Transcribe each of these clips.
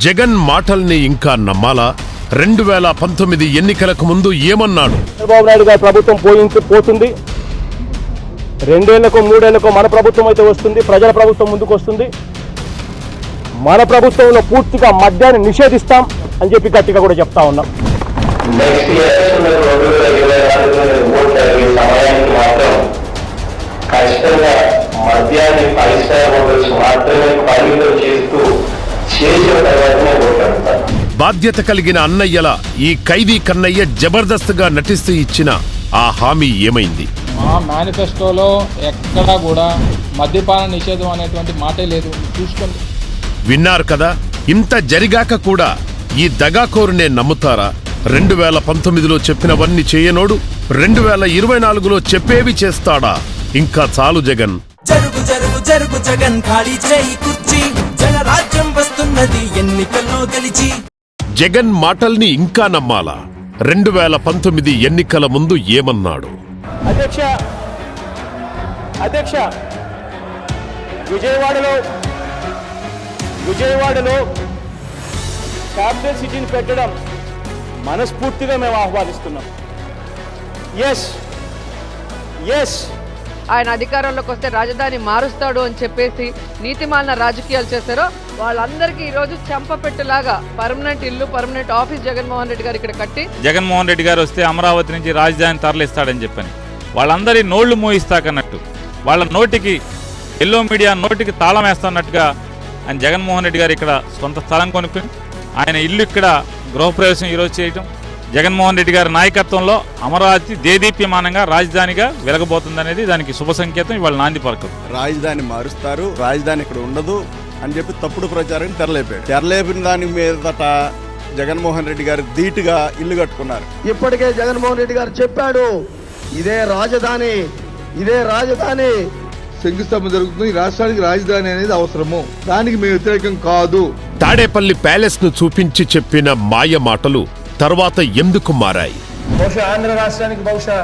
జగన్ మాటల్ని ఇంకా నమ్మాలా? రెండు వేల పంతొమ్మిది ఎన్నికలకు ముందు ఏమన్నాడు? చంద్రబాబు నాయుడు గారి ప్రభుత్వం పోయించి పోతుంది. రెండేళ్ళకు మూడేళ్ళకు మన ప్రభుత్వం అయితే వస్తుంది. ప్రజల ప్రభుత్వం ముందుకు వస్తుంది. మన ప్రభుత్వంలో పూర్తిగా మద్యాన్ని నిషేధిస్తాం అని చెప్పి గట్టిగా కూడా చెప్తా ఉన్నాం. ఖచ్చితంగా మద్యాన్ని మాత్రమే పరిమితం చేస్తూ బాధ్యత కలిగిన అన్నయ్యల ఈ ఖైదీ కన్నయ్య జబర్దస్త్గా నటిస్తూ ఇచ్చిన ఆ హామీ ఏమైంది? మా మేనిఫెస్టోలో ఎక్కడా కూడా మద్యపాన నిషేధం అనేటువంటి మాటే లేదు. చూసుకోండి. విన్నారు కదా ఇంత జరిగాక కూడా ఈ దగాకోరునే నమ్ముతారా? రెండు వేల పంతొమ్మిదిలో చెప్పినవన్నీ చేయనోడు రెండు వేల ఇరవై నాలుగులో చెప్పేవి చేస్తాడా? ఇంకా చాలు జగన్. జరుగు జరుగు జరుగు జగన్ ఖాళీ చేయి కుర్చీ. జనరాజ్యం వస్తున్నది ఎన్నికల్లో గెలిచి. జగన్ మాటల్ని ఇంకా నమ్మాలా? రెండు వేల పంతొమ్మిది ఎన్నికల ముందు ఏమన్నాడు? అధ్యక్ష అధ్యక్ష విజయవాడలో విజయవాడలో క్యాపిటల్ సిటీని పెట్టడం మనస్ఫూర్తిగా మేము ఆహ్వానిస్తున్నాం. ఎస్ ఎస్ ఆయన అధికారంలోకి వస్తే రాజధాని మారుస్తాడు అని చెప్పేసి నీతిమాలిన రాజకీయాలు చేశారో వాళ్ళందరికీ ఈరోజు చెంపపెట్టులాగా పర్మనెంట్ ఇల్లు పర్మనెంట్ ఆఫీస్ జగన్మోహన్ రెడ్డి గారు ఇక్కడ కట్టి జగన్మోహన్ రెడ్డి గారు వస్తే అమరావతి నుంచి రాజధాని తరలిస్తాడని చెప్పని. వాళ్ళందరి నోళ్ళు మోయిస్తాకన్నట్టు. వాళ్ళ నోటికి ఎల్లో మీడియా నోటికి తాళం వేస్తున్నట్టుగా ఆయన జగన్మోహన్ రెడ్డి గారు ఇక్కడ సొంత స్థలం కొనుక్కుని ఆయన ఇల్లు ఇక్కడ గృహప్రవేశం ఈరోజు చేయటం జగన్మోహన్ రెడ్డి గారి నాయకత్వంలో అమరావతి దేదీప్యమానంగా రాజధానిగా వెలగబోతుందనేది దానికి శుభ సంకేతం ఇవాళ నాంది పలకం రాజధాని మారుస్తారు రాజధాని ఇక్కడ ఉండదు అని చెప్పి తప్పుడు ప్రచారం తెరలేపాడు. తెరలేపిన దాని మీదట జగన్మోహన్ రెడ్డి గారు ధీటుగా ఇల్లు కట్టుకున్నారు. ఇప్పటికే జగన్మోహన్ రెడ్డి గారు చెప్పాడు ఇదే రాజధాని ఇదే రాజధాని. శంకుస్థాపన జరుగుతుంది ఈ రాష్ట్రానికి రాజధాని అనేది అవసరము. దానికి మేము వ్యతిరేకం కాదు. తాడేపల్లి ప్యాలెస్ను చూపించి చెప్పిన మాయ మాటలు తర్వాత ఎందుకు మారాయి? బహుశా ఆంధ్ర రాష్ట్రానికి బహుశా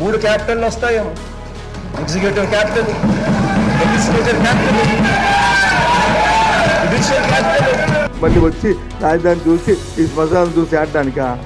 మూడు క్యాపిటల్ వస్తాయేమో. Executive capital legislature capital judicial capital. మళ్ళీ వచ్చి రాజధాని చూసి ఈ శ్మశానం చూసి ఆడడానికా?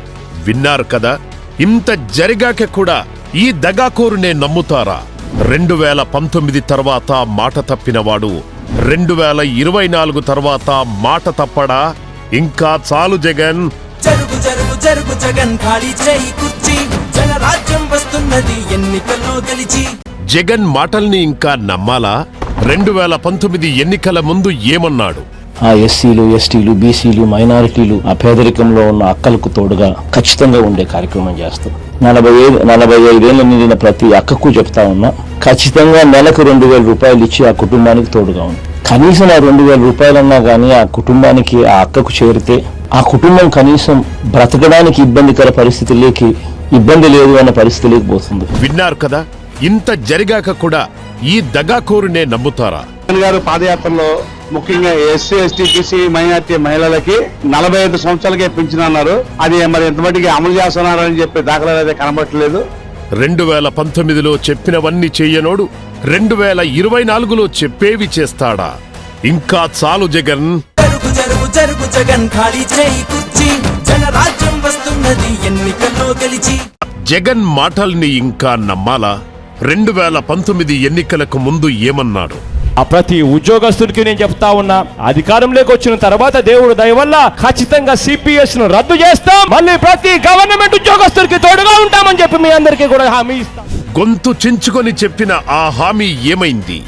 విన్నారు కదా ఇంత జరిగాక కూడా ఈ దగాకోరునే నమ్ముతారా? రెండు వేల పంతొమ్మిది తర్వాత మాట తప్పినవాడు రెండు వేల ఇరవై నాలుగు తర్వాత మాట తప్పడా? ఇంకా చాలు జగన్. జరుగు జరుగు జరుగు జగన్ ఖాళీ చేయి కుర్చీ. జనరాజ్యం వస్తున్నది ఎన్నికల్లో గెలిచి. జగన్ మాటల్ని ఇంకా నమ్మాలా? రెండు వేల పంతొమ్మిది ఎన్నికల ముందు ఏమన్నాడు? ఆ ఎస్సీలు ఎస్టీలు బీసీలు మైనారిటీలు ఆ పేదరికంలో ఉన్న అక్కలకు తోడుగా ఖచ్చితంగా ఉండే కార్యక్రమం చేస్తాం. నలభై ఐదు నలభై ఐదేళ్ళ నిండిన ప్రతి అక్కకు చెప్తా ఉన్నా ఖచ్చితంగా నెలకు రెండు వేల రూపాయలు ఇచ్చి ఆ కుటుంబానికి తోడుగా ఉంది కనీసం ఆ రెండు వేల రూపాయలన్నా కానీ ఆ కుటుంబానికి ఆ అక్కకు చేరితే ఆ కుటుంబం కనీసం బ్రతకడానికి ఇబ్బందికర పరిస్థితుల్లోకి ఇబ్బంది లేదు అన్న పరిస్థితిలోకి పోతుంది. విన్నారు కదా ఇంత జరిగాక కూడా ఈ దగాకోరునే నమ్ముతారా? గారు పాదయాత్రలో ముఖ్యంగా ఎస్సీ ఎస్టీ బీసీ మైనార్టీ మహిళలకి నలభై ఐదు సంవత్సరాలకే పెంచిన అన్నారు. అది మరి ఎంతమటికి అమలు చేస్తున్నారని చెప్పి దాఖలాలు అయితే కనబట్టలేదు రెండు వేల పంతొమ్మిదిలో చెప్పినవన్నీ చెయ్యనోడు రెండు వేల ఇరవై నాలుగులో చెప్పేవి చేస్తాడా? ఇంకా చాలు జగన్. జరుగు జరుగు జరుగు జగన్ ఖాళీ చేయి కుర్చీ. జనరాజ్యం వస్తున్నది ఎన్నికల్లో గెలిచి. జగన్ మాటల్ని ఇంకా నమ్మాలా? రెండు వేల పంతొమ్మిది ఎన్నికలకు ముందు ఏమన్నాడు? ఆ ప్రతి ఉద్యోగస్తుడికి నేను చెప్తా ఉన్నా అధికారంలోకి వచ్చిన తర్వాత దేవుడు దయ వల్ల ఖచ్చితంగా సిపిఎస్ను రద్దు చేస్తాం. మళ్ళీ ప్రతి గవర్నమెంట్ ఉద్యోగస్తుడికి తోడుగా ఉంటామని చెప్పి మీ అందరికీ కూడా హామీ ఇస్తాం. గొంతు చించుకొని చెప్పిన ఆ హామీ ఏమైంది?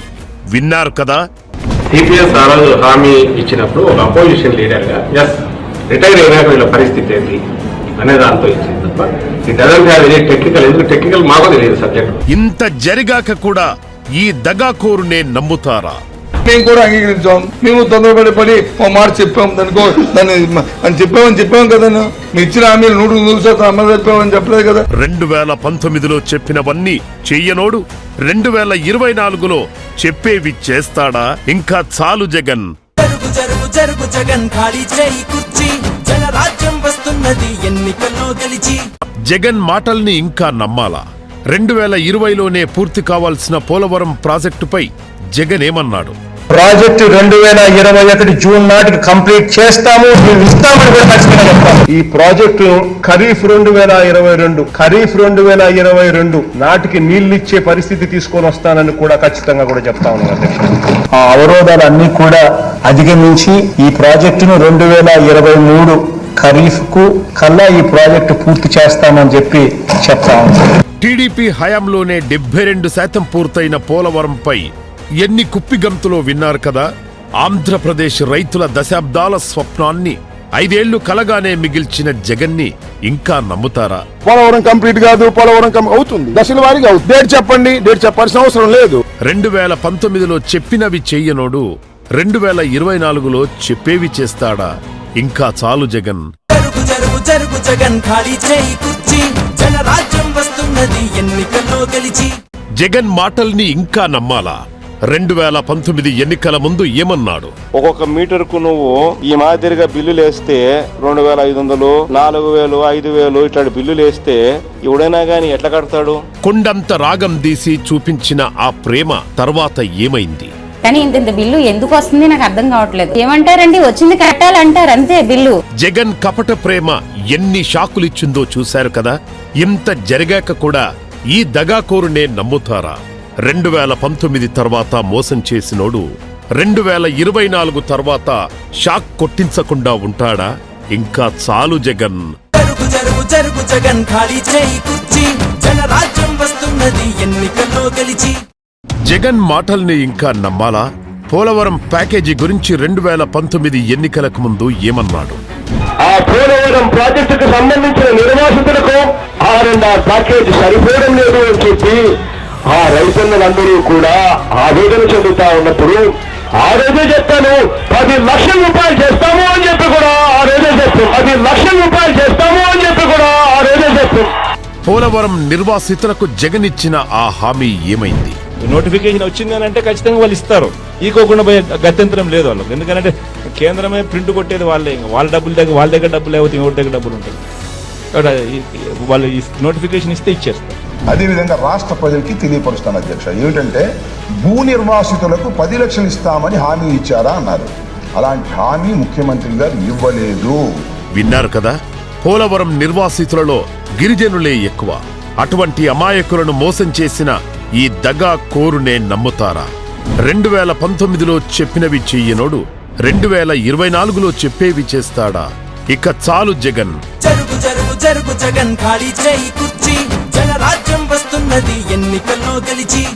విన్నారు కదా? సిపిఎస్ ఆ రోజు హామీ ఇచ్చినప్పుడు ఒక అపోజిషన్ లీడర్గా ఎస్ రిటైర్ అయినాక వీళ్ళ పరిస్థితి ఏంటి? అనే దాంతో ఇచ్చింది తప్ప ఈ డజన్ హ్యావ్ ఎనీ టెక్నికల్ ఎందుకు టెక్నికల్ మాకు తెలియదు సబ్జెక్ట్ ఇంత జరిగాక కూడా ఈ దగాకోరునే నమ్ముతారా? మేము కూడా అంగీకరించాం. మేము తొందరపడి పడి ఓ మాట చెప్పాం దానికో దాన్ని అని చెప్పామని చెప్పాం కదా మీ ఇచ్చిన హామీలు నూరు నూరు శాతం అమలు చెప్పామని చెప్పలేదు కదా. రెండు వేల పంతొమ్మిదిలో చెప్పినవన్నీ చెయ్యనోడు రెండు వేల ఇరవై నాలుగులో చెప్పేవి చేస్తాడా? ఇంకా చాలు జగన్. జరుగు జరుగు జరుగు జగన్ ఖాళీ చేయి కుర్చీ. జనరాజ్యం వస్తున్నది ఎన్నికల్లో గెలిచి. జగన్ మాటల్ని ఇంకా నమ్మాలా? రెండు వేల ఇరవైలోనే పూర్తి కావాల్సిన పోలవరం ప్రాజెక్టుపై జగన్ ఏమన్నాడు? ప్రాజెక్టు రెండు వేల ఇరవై ఒకటి జూన్ నాటికి కంప్లీట్ చేస్తాము ఈ ప్రాజెక్టు ఖరీఫ్ రెండు వేల ఇరవై రెండు ఖరీఫ్ రెండు వేల ఇరవై రెండు నాటికి నీళ్ళు ఇచ్చే పరిస్థితి తీసుకొని వస్తానని కూడా ఖచ్చితంగా కూడా చెప్తా ఉన్నాను ఆ అవరోధాలన్నీ కూడా అధిగమించి ఈ ప్రాజెక్టును రెండు వేల ఇరవై మూడు ఖరీఫ్కు కల్లా ఈ ప్రాజెక్టు పూర్తి చేస్తామని చెప్పి చెప్తా ఉన్నాను టీడీపీ హయాంలోనే డెబ్బై రెండు శాతం పూర్తయిన పోలవరంపై ఎన్ని కుప్పిగంతులో విన్నారు కదా? ఆంధ్రప్రదేశ్ రైతుల దశాబ్దాల స్వప్నాన్ని ఐదేళ్ళు కలగానే మిగిల్చిన జగన్ని ఇంకా నమ్ముతారా? పోలవరం కంప్లీట్ కాదు పోలవరం కం- అవుతుంది. దశల వారీగా అవుతుంది. డేట్ చెప్పండి డేట్ చెప్పాల్సిన అవసరం లేదు. రెండు వేల పంతొమ్మిదిలో చెప్పినవి చెయ్యనోడు రెండు వేల ఇరవై నాలుగులో చెప్పేవి చేస్తాడా? ఇంకా చాలు జగన్. జరుగు జరుగు జరుగు జగన్ ఖాళీ చేయి కుర్చీ. జనరాజ్యం వస్తున్నది ఎన్నికల్లో గెలిచి. జగన్ మాటల్ని ఇంకా నమ్మాలా? రెండు వేల పంతొమ్మిది ఎన్నికల ముందు ఏమన్నాడు? ఒక్కొక్క మీటర్కు నువ్వు ఈ మాదిరిగా బిల్లులు వేస్తే రెండు వేల ఐదు వందలు నాలుగు వేలు ఐదు వేలు ఇట్లాంటి బిల్లులు వేస్తే ఎవడైనా గాని ఎట్లా కడతాడు? కొండంత రాగం తీసి చూపించిన ఆ ప్రేమ తర్వాత ఏమైంది? కానీ ఇంత ఇంత బిల్లు ఎందుకు వస్తుంది నాకు అర్థం కావట్లేదు. ఏమంటారండి? వచ్చింది కట్టాలంటారు అంతే బిల్లు. జగన్ కపట ప్రేమ ఎన్ని షాకులిచ్చిందో చూశారు కదా? ఇంత జరిగాక కూడా ఈ దగాకోరునే నమ్ముతారా? రెండు వేల పంతొమ్మిది తర్వాత మోసం చేసినోడు రెండు వేల ఇరవై నాలుగు తర్వాత షాక్ కొట్టించకుండా ఉంటాడా? ఇంకా చాలు జగన్. జరుగు జరుగు జరుగు జగన్ ఖాళీ చేయి కుర్చీ. జనరాజ్యం వస్తున్నది ఎన్నికల్లో గెలిచి. జగన్ మాటల్ని ఇంకా నమ్మాలా? పోలవరం ప్యాకేజీ గురించి రెండు వేల పంతొమ్మిది ఎన్నికలకు ముందు ఏమన్నాడు? ఆ పోలవరం ప్రాజెక్టుకు సంబంధించిన నిర్వాసితులకు ప్యాకేజ్ సరిపోవడం లేదు అని చెప్పి ఆ రైతన్నలందరూ కూడా ఆవేదన చెందుతా ఉన్నప్పుడు ఆ రోజే చెప్పాను పది లక్షల రూపాయలు చేస్తాము అని చెప్పి కూడా ఆ రోజే చెప్పాను పది లక్షల రూపాయలు చేస్తాము అని చెప్పి కూడా ఆ రోజే చెప్పాను పోలవరం నిర్వాసితులకు జగన్ ఇచ్చిన ఆ హామీ ఏమైంది? నోటిఫికేషన్ వచ్చింది అని అంటే ఖచ్చితంగా వాళ్ళు ఇస్తారు. ఈకోకుండా పోయే గత్యంతరం లేదు వాళ్ళకి. ఎందుకంటే కేంద్రమే ప్రింట్ కొట్టేది వాళ్ళే. వాళ్ళ డబ్బుల దగ్గర వాళ్ళ దగ్గర డబ్బులు లేకపోతే ఇంకోటి దగ్గర డబ్బులు ఉంటాయి? వాళ్ళు నోటిఫికేషన్ ఇస్తే ఇచ్చేస్తారు. అదేవిధంగా రాష్ట్ర ప్రజలకి తెలియపరుస్తాను అధ్యక్ష. ఏమిటంటే భూ నిర్వాసితులకు పది లక్షలు ఇస్తామని హామీ ఇచ్చారా అన్నారు. అలాంటి హామీ ముఖ్యమంత్రి గారు ఇవ్వలేదు. విన్నారు కదా? పోలవరం నిర్వాసితులలో గిరిజనులే ఎక్కువ. అటువంటి అమాయకులను మోసం చేసిన ఈ దగా కోరునే నమ్ముతారా? రెండు వేల పంతొమ్మిదిలో చెప్పినవి చెయ్యనోడు రెండు వేల ఇరవై నాలుగులో చెప్పేవి చేస్తాడా? ఇక చాలు జగన్. జరుగు జరుగు జరుగు జగన్ ఖాళీ చేయి కుర్చీ. జనరాజ్యం వస్తున్నది ఎన్నికల్లో గెలిచి.